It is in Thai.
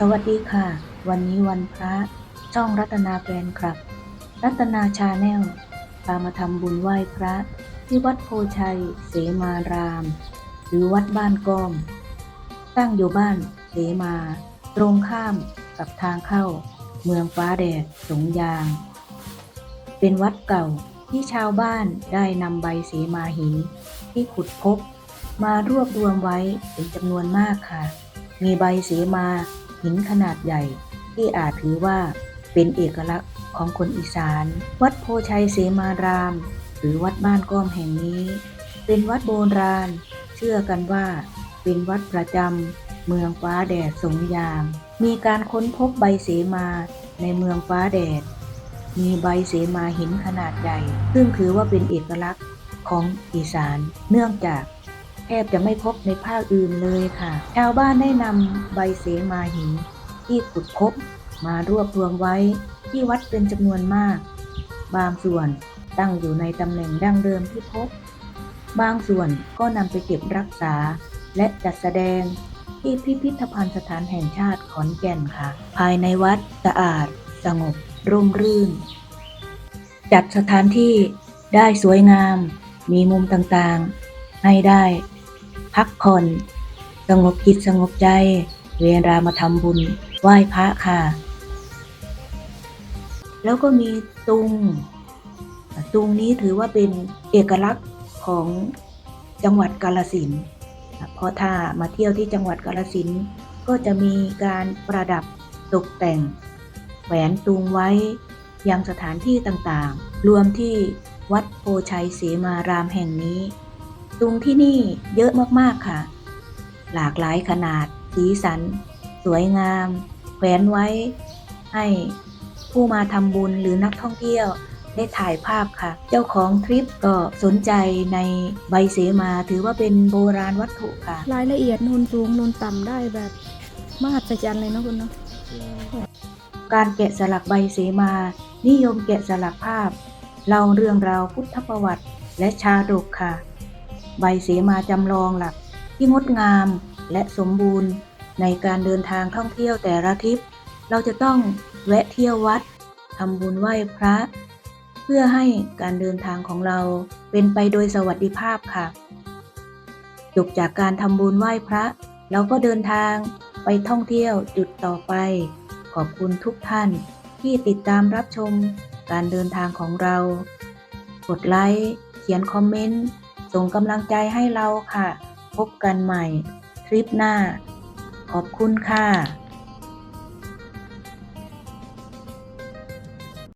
สวัสดีค่ะ วันนี้วันพระช่องรัตนาแฟนคลับ รัตนาชาแนลพามาทำบุญไหว้พระ ที่วัดโพชัย เสมาราม หรือวัดบ้านก้อม ตั้งอยู่บ้านเสมา ตรงข้ามกับทางเข้า เมืองฟ้าแดดสงยาง เป็นวัดเก่าที่ชาวบ้านได้นำใบเสมาหินที่ขุดพบ มารวบรวมไว้เป็นจำนวนมากค่ะ มีใบเสมา หินขนาดใหญ่ที่อาจถือว่าเป็นเอกลักษณ์ของคนอีสาน วัดโพชัยเสมาราม หรือวัดบ้านก้อมแห่งนี้ เป็นวัดโบราณ เชื่อกันว่า เป็นวัดประจำเมืองฟ้าแดดสงยาง มีการค้นพบใบเสมาในเมืองฟ้าแดด มีใบเสมาหินขนาดใหญ่ ซึ่งถือว่าเป็นเอกลักษณ์ของอีสาน เนื่องจาก แทบจะไม่พบในภาคอื่นเลยค่ะ ชาวบ้านได้นำใบเสมาหินที่ขุดพบมารวบรวมไว้ที่วัดเป็นจำนวนมาก บางส่วนตั้งอยู่ในตำแหน่งดั้งเดิมที่พบ บางส่วนก็นำไปเก็บรักษา และจัดแสดงที่พิพิธภัณฑ์สถานแห่งชาติขอนแก่นค่ะ ภายในวัดสะอาด สงบ ร่มรื่น จัดสถานที่ได้สวยงาม มีมุมต่างๆ ให้ได้ พักผ่อน สงบจิตสงบใจ เวลามาทำบุญ ไหว้พระค่ะ แล้วก็มีตุง ตุงนี้ถือว่าเป็นเอกลักษณ์ของจังหวัดกาลสินเพราะถ้ามาเที่ยวที่จังหวัดกาลสินก็จะมีการประดับตกแต่ง แหวนตุงไว้ยังสถานที่ต่างๆ รวมที่วัดโพชัยเสมารามแห่งนี้ ตุงที่นี่เยอะมากๆค่ะ หลากหลายขนาด สีสัน สวยงามแขวนไว้ ให้ผู้มาทำบุญหรือนักท่องเที่ยวได้ถ่ายภาพค่ะ เจ้าของทริปก็สนใจในใบเสมาถือว่าเป็นโบราณวัตถุค่ะ รายละเอียดนูนสูงนูนต่ำได้แบบมหัศจรรย์เลยเนาะคุณเนาะการแกะสลักใบเสมา นิยมแกะสลักภาพเล่าเรื่องราวพุทธประวัติและชาดกค่ะ ใบเสมาจำลองหลักที่งดงามและสมบูรณ์ในการเดินทางท่องเที่ยวแต่ละทริป เราจะต้องแวะเที่ยววัดทำบุญไหว้พระ เพื่อให้การเดินทางของเราเป็นไปโดยสวัสดิภาพค่ะ จบจากการทำบุญไหว้พระ เราก็เดินทางไปท่องเที่ยวจุดต่อไป ขอบคุณทุกท่านที่ติดตามรับชมการเดินทางของเรา กดไลค์ เขียนคอมเมนต์ ส่งกำลังใจให้เราค่ะ พบกันใหม่ทริปหน้า ขอบคุณค่ะ